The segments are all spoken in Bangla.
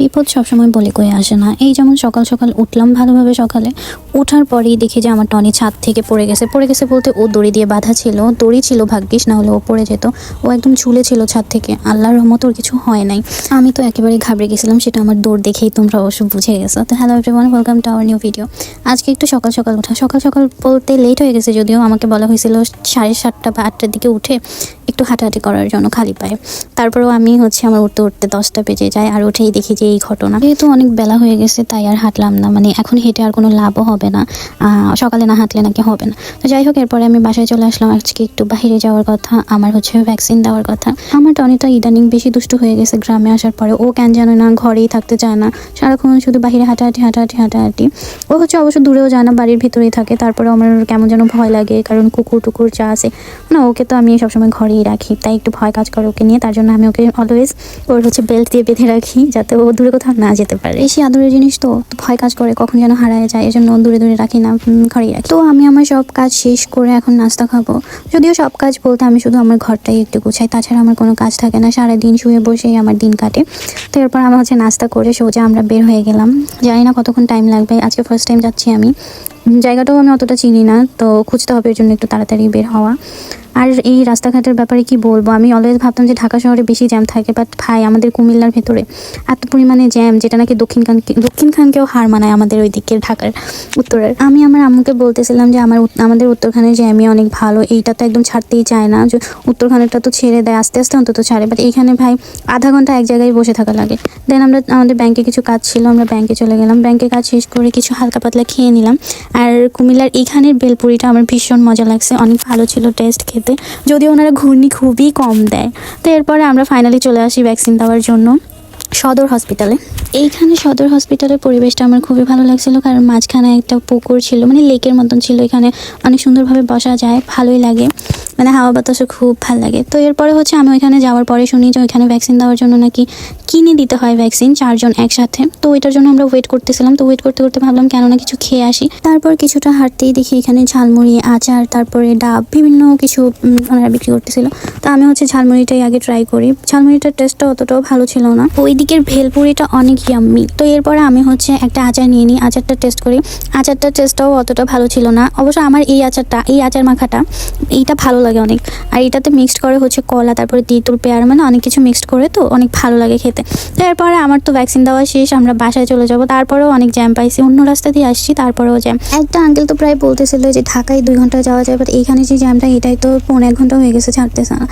বিপদ সবসময় বলে কয়ে আসে না। এই যেমন সকাল সকাল উঠলাম ভালোভাবে সকালে ওঠার পরেই দেখি যে আমার টনি ছাদ থেকে পড়ে গেছে। পড়ে গেছে বলতে ও দড়ি দিয়ে বাঁধা ছিল দড়ি ছিল ভাগ্যিস, না হলে ও পড়ে যেত। ও একদম ঝুলে ছিল ছাদ থেকে। আল্লাহর রহমত ওর কিছু হয় নাই। আমি তো একেবারে ঘাবড়ে গেছিলাম, সেটা আমার দৌড় দেখেই তোমরা অবশ্য বুঝে গেছো। তো hello everyone welcome to our new video আজকে একটু সকাল সকাল ওঠা সকাল সকাল বলতে লেট হয়ে গেছে যদিও আমাকে বলা হয়েছিল সাড়ে সাতটা বা আটটার দিকে উঠে। একটু হাঁটাহাঁটি করার জন্য খালি পায়ে। তারপরেও আমি হচ্ছে আমার উঠতে উঠতে দশটা বেজে যায় আর উঠেই দেখি যে এই ঘটনা। যেহেতু অনেক বেলা হয়ে গেছে, তাই আর হাঁটলাম না। মানে এখন হেঁটে আর কোনো লাভও হবে না। সকালে না হাঁটলে নাকি হবে না। তো যাই হোক, এরপরে আমি বাসায় চলে আসলাম। আজকে একটু বাইরে যাওয়ার কথা, আমার হচ্ছে ভ্যাকসিন দেওয়ার কথা। আমার টনিটা ইদানিং বেশি দুষ্ট হয়ে গেছে গ্রামে আসার পরে। ও কেন জানে না, ঘরেই থাকতে চায় না। সারাক্ষণ শুধু বাইরে হাঁটাহাঁটি হাঁটাহাঁটি হাঁটাহাঁটি। ও হচ্ছে অবশ্য দূরেও যায় না, বাড়ির ভিতরেই থাকে। তারপরে আমার কেমন যেন ভয় লাগে, কারণ কুকুর টুকুর যা আছে। না, ওকে তো আমি সবসময় ঘরেই রাখি। তাই একটু ভয় কাজ করে ওকে নিয়ে, তার জন্য আমি ওকে অলওয়েজ ওর হচ্ছে বেল্ট দিয়ে বেঁধে রাখি, যাতে ও দূরে কোথাও না যেতে পারে। বেশি আদরের জিনিস তো ভয় কাজ করে, কখন যেন হারায় যায় এই জন্য দূরে দূরে রাখি না ঘরেই রাখি। তো আমি আমার সব কাজ শেষ করে এখন নাস্তা খাব। যদিও সব কাজ বলতে আমি শুধু আমার ঘরটাই একটু গুছাই, তাছাড়া আমার কোনো কাজ থাকে না, সারাদিন শুয়ে বসেই আমার দিন কাটে। তো এরপর আমার হচ্ছে নাস্তা করে, সোজা আমরা বের হয়ে গেলাম। জানি না কতক্ষণ টাইম লাগবে, আজকে ফার্স্ট টাইম যাচ্ছি আমি। জায়গাটাও আমি অতটা চিনি না, তো খুঁজতে হবে এর জন্য একটু তাড়াতাড়ি বের হওয়া। আর এই রাস্তাঘাটের ব্যাপারে কি বলব? আমি অলওয়েজ ভাবতাম যে ঢাকা শহরে বেশি জ্যাম থাকে বাট ভাই, আমাদের কুমিল্লার ভেতরে এত পরিমাণে জ্যাম যেটা নাকি দক্ষিণ খান দক্ষিণ খানকেও হার মানায় আমাদের ওই দিকের ঢাকার উত্তরের। আমি আমার আম্মুকে বলতেছিলাম যে আমার আমাদের উত্তরখানের জ্যামই অনেক ভালো, এইটা তো একদম ছাড়তেই চায় না, যে উত্তরখানেরটা তো ছেড়ে দেয়, আস্তে আস্তে অন্তত ছাড়ে বাট এইখানে ভাই আধা ঘণ্টা এক জায়গায় বসে থাকা লাগে। দেন আমরা আমাদের ব্যাংকে কিছু কাজ ছিল, আমরা ব্যাংকে চলে গেলাম ব্যাংকে কাজ শেষ করে কিছু হালকা পাতলা খেয়ে নিলাম। আর কুমিল্লার এইখানের বেলপুরিটা আমার ভীষণ মজা লাগছে। অনেক ভালো ছিল টেস্ট খেতে। যদিও ওনারা ঘূর্ণি খুবই কম দেয়। তো এরপরে আমরা ফাইনালি চলে আসি ভ্যাকসিন দেওয়ার জন্য সদর হসপিটালে এইখানে সদর হসপিটালের পরিবেশটা আমার খুবই ভালো লাগছিল কারণ মাঝখানে একটা পুকুর ছিল মানে লেকের মতন ছিল। এখানে অনেক সুন্দরভাবে বসা যায়, ভালোই লাগে। মানে হাওয়া বাতাসও খুব ভালো লাগে। তো এরপরে হচ্ছে আমি ওইখানে যাওয়ার পরে শুনি যে ওইখানে ভ্যাকসিন দেওয়ার জন্য নাকি কিনে দিতে হয় ভ্যাকসিন চারজন একসাথে। তো ওইটার জন্য আমরা ওয়েট করতেছিলাম। তো ওয়েট করতে করতে ভাবলাম কেন না কিছু খেয়ে আসি। তারপর কিছুটা হাঁটতেই দেখি এখানে ঝালমুড়ি, আচার, তারপরে ডাব, বিভিন্ন কিছু ওনারা বিক্রি করতেছিল। তো আমি হচ্ছে ঝালমুড়িটাই আগে ট্রাই করি। ঝালমুড়িটার টেস্টটা অতটাও ভালো ছিল না। ওই দিকের ভেলপুরিটা অনেক ইয়াম্মি তো এরপরে আমি হচ্ছে একটা আচার নিয়ে নিই, আচারটা টেস্ট করি। আচারটার টেস্টটাও অতটা ভালো ছিল না। অবশ্য আমার এই আচারটা, এই আচার মাখাটা, এইটা ভালো লাগে অনেক। আর এটাতে মিক্সড করে হচ্ছে কলা, তারপরে তেঁতুল, পেয়ারা মানে অনেক কিছু মিক্সড করে তো অনেক ভালো লাগে খেতে। তো এরপরে আমার তো ভ্যাকসিন দেওয়া শেষ, আমরা বাসায় চলে যাব। তারপরেও অনেক জ্যাম পাইছি, অন্য রাস্তা দিয়ে আসছি, তারপরেও জ্যাম একটা আঙ্কেল তো প্রায় বলতেছিল যে ঢাকায় দুই ঘণ্টা যাওয়া যায় বাট এইখানে যে জ্যামটা এটাই তো পৌনে এক ঘণ্টা হয়ে গেছে, ছাড়তেছে না।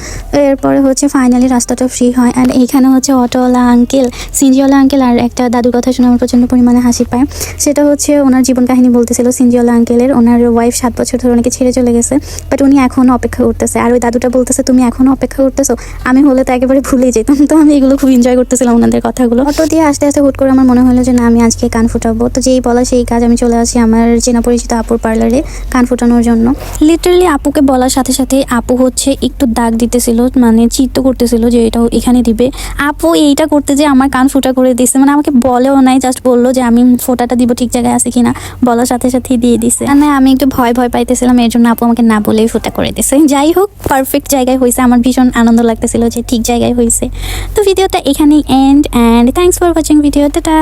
এরপরে হচ্ছে ফাইনালি রাস্তাটা ফ্রি হয় অ্যান্ড এইখানে হচ্ছে অটোওয়ালা আঙ্কেল সিনজিওয়ালা আঙ্কেল আর একটা দাদুর কথা শুনে আমার প্রচণ্ড পরিমাণে হাসি পায়। সেটা হচ্ছে ওনার জীবন কাহিনী বলতেছিল সিনজিওয়ালা আঙ্কেলের ওনার ওয়াইফ সাত বছর ধরে ওনাকে ছেড়ে চলে গেছে বাট উনি এখনও অপেক্ষা করতেছে। আর ওই দাদুটা বলতেছে, তুমি এখনও অপেক্ষা করতেছো? আমি হলে তো একেবারে ভুলে যেতাম, তো আমি এগুলো খুব এনজয় করতেছিলাম ওনাদের কথাগুলো। অটো দিয়ে আস্তে আস্তে হুট করে আমার মনে হলো যে না আমি আজকে কান ফুটাবো। তো যেই বলা সেই কাজ আমি চলে আসি আমার চেনা পরিচিত আপুর পার্লারে কান ফুটানোর জন্য। লিটারালি আপুকে বলার সাথে সাথে আপু হচ্ছে একটু দাগ দিতেছিল মানে চিত্ত করতেছিল যে এটা এখানে দিবে। আপু এইটা করতে যে আমার কান ফুটা করে দিচ্ছে মানে আমাকে বলেও নাই জাস্ট বলল যে আমি ফোটাটা দিব ঠিক জায়গায় আছে কিনা বলার সাথে সাথেই দিয়ে দিছে। মানে আমি একটু ভয় ভয় পাইতেছিলাম এর জন্য আপু আমাকে না বলেই ফুটা করে দিছে। যাই হোক পারফেক্ট জায়গায় হয়েছে আমার ভীষণ আনন্দ লাগতেছিল যে ঠিক জায়গায় হয়েছে তো ভিডিওটা এখানেই end and thanks for watching video tata